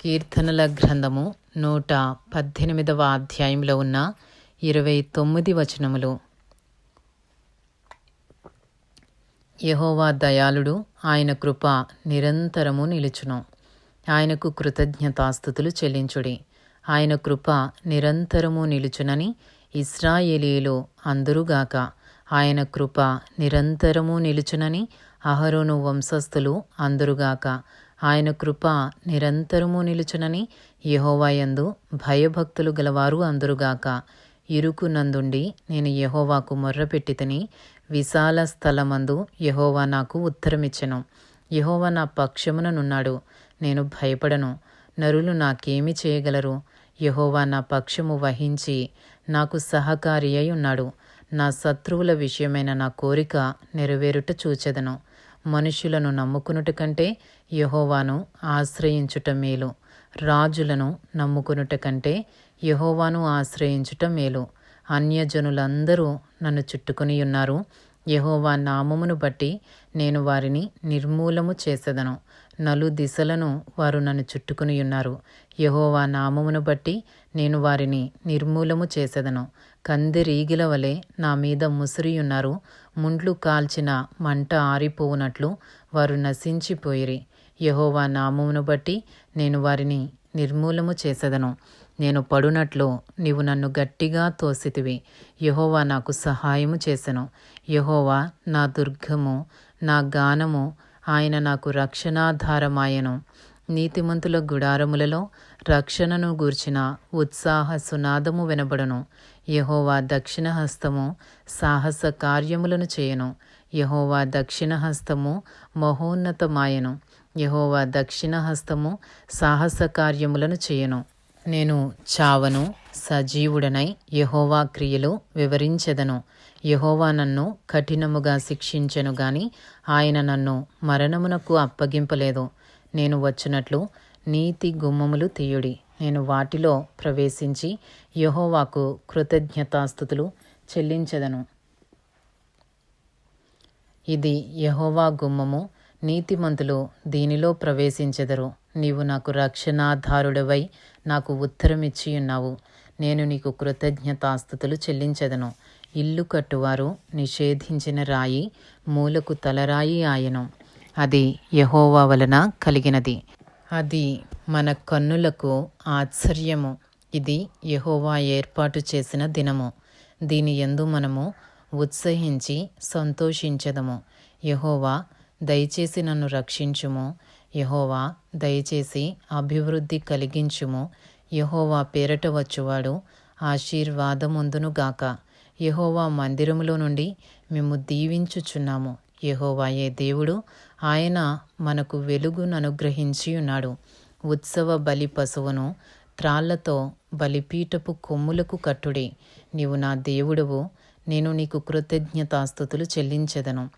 కీర్తనల గ్రంథము నూట పద్దెనిమిదవ అధ్యాయంలో ఉన్న ఇరవై తొమ్మిది వచనములు. యహోవా దయాళుడు ఆయన కృప నిరంతరము నిలుచును. ఆయనకు కృతజ్ఞతాస్థుతులు చెల్లించుడి. ఆయన కృప నిరంతరము నిలుచునని ఇస్రాయేలీలు అందరుగాక. ఆయన కృప నిరంతరము నిలుచునని అహరోను వంశస్థులు అందురుగాక. ఆయన కృప నిరంతరము నిలుచునని యహోవాయందు భయభక్తులు గలవారు అందురుగాక. ఇరుకు నందుండి నేను యహోవాకు మొర్రపెట్టితిని విశాల స్థలమందు యహోవా నాకు ఉత్తరమిచ్చెను. యహోవా నా పక్షముననున్నాడు నేను భయపడను. నరులు నాకేమి చేయగలరు? యహోవా నా పక్షము వహించి నాకు సహకారి అయి ఉన్నాడు. నా శత్రువుల విషయమైన నా కోరిక నెరవేరుట చూచెదను. మనుషులను నమ్ముకునుట కంటే యహోవాను ఆశ్రయించుట మేలు. రాజులను నమ్ముకునుట కంటే యహోవాను ఆశ్రయించుట మేలు. అన్యజనులందరూ నన్ను చుట్టుకొని ఉన్నారు యహోవా నామమును బట్టి నేను వారిని నిర్మూలము చేసేదను. నలు దిశలను వారు నన్ను చుట్టుకుని ఉన్నారు యహోవా నామమును బట్టి నేను వారిని నిర్మూలము చేసేదను. కందిరీగిల వలె నా మీద ముసిరియున్నారు. ముండ్లు కాల్చిన మంట ఆరిపోవునట్లు వారు నశించిపోయిరి. యహోవా నామమును బట్టి నేను వారిని నిర్మూలము చేసేదను. నేను పడునట్లు నీవు నన్ను గట్టిగా తోసితివి. యహోవా నాకు సహాయము చేసెను. యహోవా నా దుర్గము నా గానము ఆయన నాకు రక్షణాధారమాయను. నీతిమంతుల గుడారములలో రక్షణను గూర్చిన ఉత్సాహ సునాదము వినబడును. యహోవా దక్షిణ హస్తము సాహస కార్యములను చేయను. యహోవా దక్షిణ హస్తము మహోన్నతమాయను. యహోవా దక్షిణ హస్తము సాహస కార్యములను చేయను. నేను చావను సజీవుడనై యహోవా క్రియలు వివరించెదను. యహోవా నన్ను కఠినముగా శిక్షించెను గాని ఆయన నన్ను మరణమునకు అప్పగింపలేదు. నేను వచ్చినట్లు నీతి గుమ్మములు తీయుడి. నేను వాటిలో ప్రవేశించి యహోవాకు కృతజ్ఞతాస్థుతులు చెల్లించెదను. ఇది యహోవా గుమ్మము నీతిమంతులు దీనిలో ప్రవేశించెదరు. నీవు నాకు రక్షణాధారుడవై నాకు ఉత్తరమిచ్చి ఉన్నావు నేను నీకు కృతజ్ఞతాస్థుతులు చెల్లించదను. ఇల్లు కట్టువారు నిషేధించిన రాయి మూలకు తలరాయి ఆయను. అది యహోవా వలన కలిగినది. అది మన కన్నులకు ఆశ్చర్యము. ఇది యహోవా ఏర్పాటు చేసిన దినము. దీని ఎందు మనము ఉత్సహించి సంతోషించదము. యహోవా దయచేసి నన్ను రక్షించుము. యహోవా దయచేసి అభివృద్ధి కలిగించుము. యహోవా పేరట వచ్చువాడు ఆశీర్వాదముందునుగాక యహోవా మందిరములో నుండి మేము దీవించుచున్నాము. యహోవాయే దేవుడు ఆయన మనకు వెలుగును అనుగ్రహించి ఉన్నాడు. ఉత్సవ బలి పశువును త్రాళ్ళతో బలిపీఠపు కొమ్ములకు కట్టుడి. నీవు నా దేవుడవు. నేను నీకు కృతజ్ఞతాస్థుతులు చెల్లించెదను.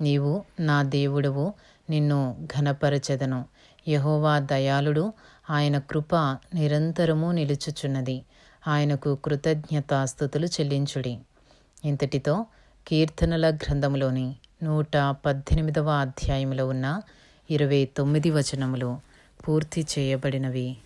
నీవు నా దేవుడవు నిన్ను ఘనపరచెదను. యహోవా దయాళుడు ఆయన కృప నిరంతరము నిలుచుచున్నది. ఆయనకు కృతజ్ఞతాస్థుతులు చెల్లించుడి. ఇంతటితో కీర్తనల గ్రంథములోని నూట పద్దెనిమిదవ అధ్యాయంలో ఉన్న ఇరవై తొమ్మిది వచనములు పూర్తి చేయబడినవి.